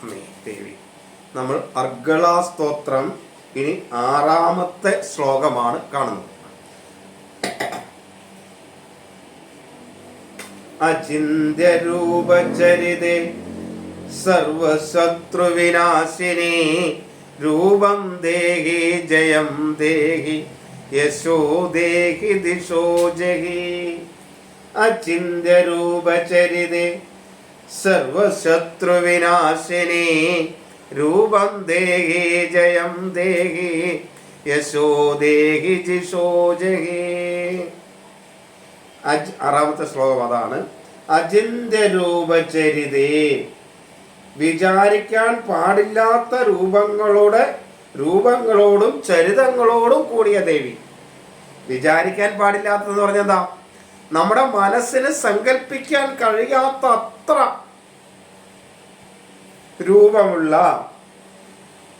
അമ്മേ ദേവി. നമ്മൾ അർഗള സ്തോത്രം ഇനി ആറാമത്തെ ശ്ലോകമാണ് കാണുന്നത്. അചിന്യരൂപചരിതേ സർവശത്രുവിനാശിനി രൂപം ദേഹി ജയം ദേഹി യശോ ദേഹി ദിശോ ജഹി. അചിന്യരൂപചരിതേ സർവശത്രുവിനാശിനി. രൂപം ദേഹി ജയം ദേഹി യശോ ദേഹി ജിഷോ ജഹി. അജ് ആറാമത്തെ ശ്ലോകം അതാണ്. അജിന്റെ രൂപചരിതേ വിചാരിക്കാൻ പാടില്ലാത്ത രൂപങ്ങളോട് രൂപങ്ങളോടും ചരിതങ്ങളോടും കൂടിയ ദേവി. വിചാരിക്കാൻ പാടില്ലാത്തതെന്ന് പറഞ്ഞെന്താ? നമ്മുടെ മനസ്സിന് സങ്കല്പിക്കാൻ കഴിയാത്ത അത്ര രൂപമുള്ള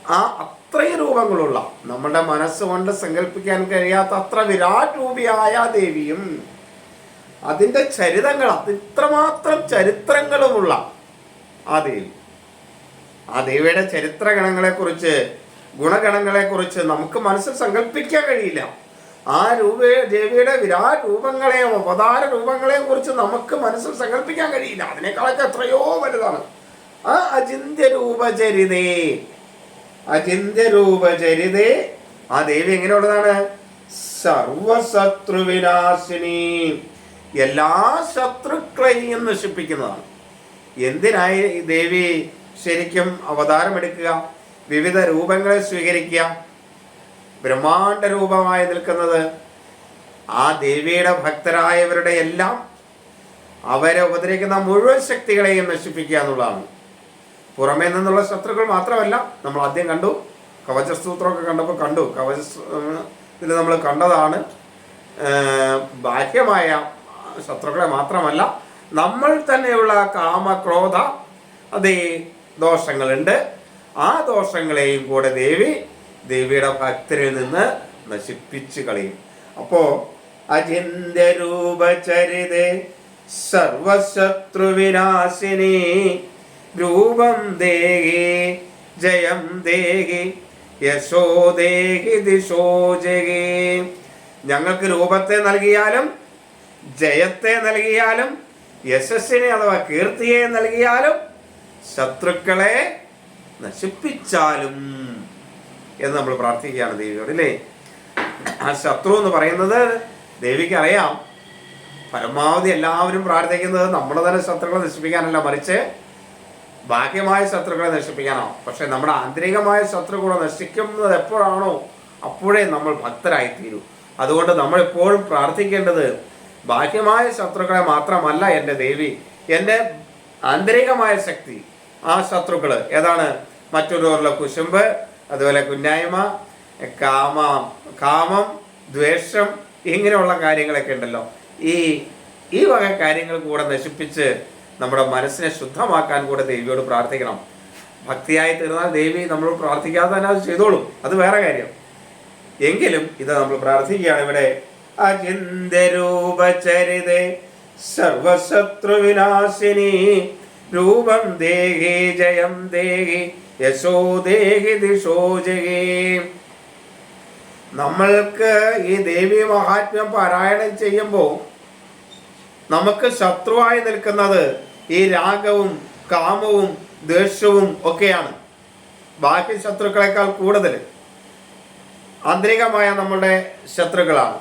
ആ അത്രയും രൂപങ്ങളുള്ള നമ്മുടെ മനസ്സുകൊണ്ട് സങ്കല്പിക്കാൻ കഴിയാത്ത അത്ര വിരാട് രൂപിയായ ദേവിയും അതിന്റെ ചരിതങ്ങൾ അത്രമാത്രം ചരിത്രങ്ങളുമുള്ള ആ ദേവി. ആ ദേവിയുടെ ചരിത്ര ഗണങ്ങളെക്കുറിച്ച് ഗുണഗണങ്ങളെക്കുറിച്ച് നമുക്ക് മനസ്സിൽ സങ്കല്പിക്കാൻ കഴിയില്ല. ആ രൂപ ദേവിയുടെ വിരാട് രൂപങ്ങളെയും അവതാര രൂപങ്ങളെയും കുറിച്ച് നമുക്ക് മനസ്സിൽ സങ്കല്പിക്കാൻ കഴിയില്ല. അതിനേക്കാളൊക്കെ എത്രയോ വലുതാണ്. ആ അചിന്ത്യ രൂപചരിതേ അചിന്ത്യ രൂപചരിതേ ആ ദേവി എങ്ങനെയുള്ളതാണ്? സർവശത്രുവിനാശിനി. എല്ലാ ശത്രുക്കളെയും നശിപ്പിക്കുന്നതാണ്. എന്തിനായി ദേവി ശരിക്കും അവതാരമെടുക്കുക? വിവിധ രൂപങ്ങളെ സ്വീകരിക്കുക. ബ്രഹ്മാണ്ട രൂപമായി നിൽക്കുന്നത് ആ ദേവിയുടെ ഭക്തരായവരുടെ എല്ലാം അവരെ ഉപദ്രവിക്കുന്ന മുഴുവൻ ശക്തികളെയും നശിപ്പിക്കുക എന്നുള്ളതാണ്. പുറമേ നിന്നുള്ള ശത്രുക്കൾ മാത്രമല്ല നമ്മൾ ആദ്യം കണ്ടു. കവചസൂത്രമൊക്കെ കണ്ടപ്പോൾ കണ്ടു. കവച ഇതിൽ നമ്മൾ കണ്ടതാണ്. ബാഹ്യമായ ശത്രുക്കളെ മാത്രമല്ല നമ്മൾ തന്നെയുള്ള കാമക്രോധ അതേ ദോഷങ്ങളുണ്ട്. ആ ദോഷങ്ങളെയും കൂടെ ദേവി ദേവിയുടെ ഭക്തരിൽ നിന്ന് നശിപ്പിച്ചു കളയും. അപ്പോ അചിന്യ രൂപചരിതേ സർവശത്രുവിനാശിനി രൂപം ദേഹി ജയം ദേഹി യശോ ദേഹി ദിശോ ജഹി ഞങ്ങൾക്ക് രൂപത്തെ നൽകിയാലും ജയത്തെ നൽകിയാലും യശസ്സിനെ അഥവാ കീർത്തിയെ നൽകിയാലും ശത്രുക്കളെ നശിപ്പിച്ചാലും എന്ന് നമ്മൾ പ്രാർത്ഥിക്കുകയാണ് ദേവിയോട് അല്ലേ ആ ശത്രു എന്ന് പറയുന്നത് ദേവിക്ക് അറിയാം പരമാവധി എല്ലാവരും പ്രാർത്ഥിക്കുന്നത് നമ്മുടെ തന്നെ ശത്രുക്കളെ നശിപ്പിക്കാനല്ല മറിച്ച് ബാഹ്യമായ ശത്രുക്കളെ നശിപ്പിക്കാനോ. പക്ഷെ നമ്മുടെ ആന്തരികമായ ശത്രുക്കളെ നശിക്കുന്നത് എപ്പോഴാണോ അപ്പോഴേ നമ്മൾ ഭക്തരായി തീരൂ അതുകൊണ്ട് നമ്മൾ എപ്പോഴും പ്രാർത്ഥിക്കേണ്ടത് ബാഹ്യമായ ശത്രുക്കളെ മാത്രമല്ല എന്റെ ദേവി എന്റെ ആന്തരികമായ ശക്തി ആ ശത്രുക്കൾ ഏതാണ്? മറ്റുള്ളവരുടെ കുശുമ്പ് അതുപോലെ കുന്നായ്മ കാമ കാമം ദ്വേഷം ഇങ്ങനെയുള്ള കാര്യങ്ങളൊക്കെ ഉണ്ടല്ലോ. ഈ ഈ വക കാര്യങ്ങൾ കൂടെ നശിപ്പിച്ച് നമ്മുടെ മനസ്സിനെ ശുദ്ധമാക്കാൻ കൂടെ ദേവിയോട് പ്രാർത്ഥിക്കണം. ഭക്തിയായി തീർന്നാൽ ദേവി നമ്മൾ പ്രാർത്ഥിക്കാതെ തന്നെ അത് ചെയ്തോളും. അത് വേറെ കാര്യം. എങ്കിലും ഇത് നമ്മൾ പ്രാർത്ഥിക്കുകയാണ് ഇവിടെ. അചിന്തരൂപചരിതേ സർവശത്രുവിനാശിനി രൂപം ദേഹി ജയം ദേഹി യശോ ദേഹി ദിശോ നമ്മൾക്ക് ഈ ദേവി മഹാത്മ്യം പാരായണം ചെയ്യുമ്പോൾ നമുക്ക് ശത്രുവായി നിൽക്കുന്നത് ഈ രാഗവും കാമവും ദേഷ്യവും ഒക്കെയാണ്. ബാഹ്യ ശത്രുക്കളെക്കാൾ കൂടുതൽ ആന്തരികമായ നമ്മുടെ ശത്രുക്കളാണ്.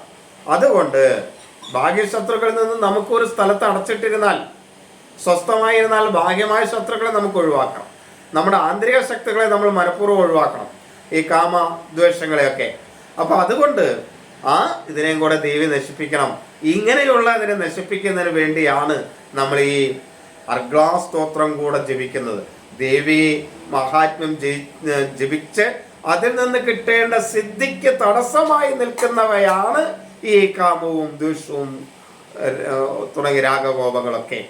അതുകൊണ്ട് ബാഹ്യ ശത്രുക്കളിൽ നിന്ന് നമുക്കൊരു സ്ഥലത്ത് അടച്ചിട്ടിരുന്നാൽ സ്വസ്ഥമായിരുന്നാൽ ബാഹ്യമായ ശത്രുക്കളെ നമുക്ക് ഒഴിവാക്കണം. നമ്മുടെ ആന്തരിക ശക്തികളെ നമ്മൾ മനഃപൂർവം ഒഴിവാക്കണം. ഈ കാമ ദ്വേഷങ്ങളെയൊക്കെ. അപ്പോൾ അതുകൊണ്ട് ആ ഇതിനെയും കൂടെ ദേവി നശിപ്പിക്കണം. ഇങ്ങനെയുള്ള ഇതിനെ നശിപ്പിക്കുന്നതിന് വേണ്ടിയാണ് നമ്മൾ ഈ അർഗ്ലാ സ്തോത്രം കൂടെ ജപിക്കുന്നത്. ദേവി മഹാത്മ്യം ജപിച്ച് അതിൽ നിന്ന് കിട്ടേണ്ട സിദ്ധിക്ക് തടസ്സമായി നിൽക്കുന്നവയാണ് ഈ കാമവും ദുഷവും തുടങ്ങിയ രാഗകോപങ്ങളൊക്കെ.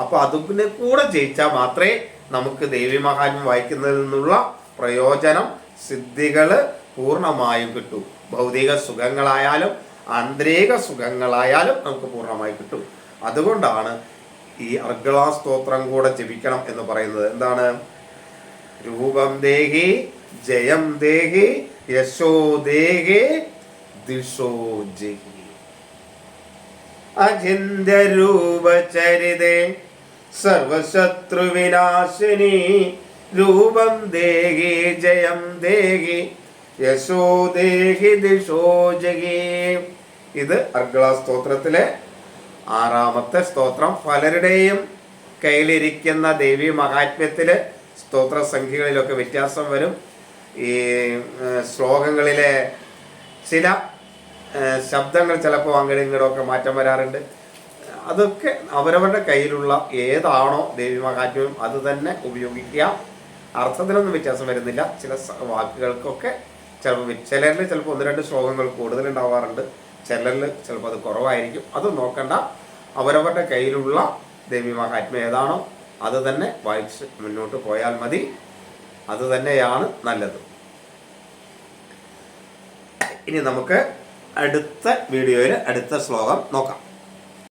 അപ്പൊ അതിനെ കൂടെ ജയിച്ചാൽ മാത്രമേ നമുക്ക് ദേവി മഹാത്മ്യം വായിക്കുന്നതിൽ നിന്നുള്ള പ്രയോജനം സിദ്ധികൾ പൂർണമായും കിട്ടൂ. ഭൗതിക സുഖങ്ങളായാലും ആന്തരിക സുഖങ്ങളായാലും നമുക്ക് പൂർണമായി കിട്ടും. അതുകൊണ്ടാണ് ഈ അർഗളാ സ്തോത്രം കൂടെ ജപിക്കണം എന്ന് പറയുന്നത്. എന്താണ്? രൂപം ദേഹി ജയം ദേഹി യശോ ദേഹി ദിശോ ജഹി. അചിന്യരൂപചരിതേ സർവശത്രുവിനാശിനി രൂപം ദേഹി ജയം ദേഹി യശോ ദേഹി ദിശോ ജഹി. ഇത് അർഗള സ്തോത്രത്തിലെ ആറാമത്തെ സ്തോത്രം. പലരുടെയും കയ്യിലിരിക്കുന്ന ദേവി മഹാത്മ്യത്തിൽ സ്തോത്ര സംഖ്യകളിലൊക്കെ വ്യത്യാസം വരും. ഈ ശ്ലോകങ്ങളിലെ ചില ശബ്ദങ്ങൾ ചിലപ്പോൾ അങ്ങടും മാറ്റം വരാറുണ്ട്. അതൊക്കെ അവരവരുടെ കയ്യിലുള്ള ഏതാണോ ദേവി മഹാത്മ്യം അത് തന്നെ ഉപയോഗിക്കുക. അർത്ഥത്തിനൊന്നും വ്യത്യാസം വരുന്നില്ല. ചില വാക്കുകൾക്കൊക്കെ ചിലപ്പോൾ ചിലരിൽ ചിലപ്പോൾ ഒന്ന് രണ്ട് ശ്ലോകങ്ങൾ കൂടുതൽ ഉണ്ടാവാറുണ്ട് ചിലരിൽ ചിലപ്പോൾ അത് കുറവായിരിക്കും. അത് നോക്കണ്ട. അവരവരുടെ കയ്യിലുള്ള ദേവി മഹാത്മ്യം ഏതാണോ അത് തന്നെ വായിച്ച് മുന്നോട്ട് പോയാൽ മതി. അത് തന്നെയാണ് നല്ലത്. ഇനി നമുക്ക് അടുത്ത വീഡിയോയിൽ അടുത്ത ശ്ലോകം നോക്കാം.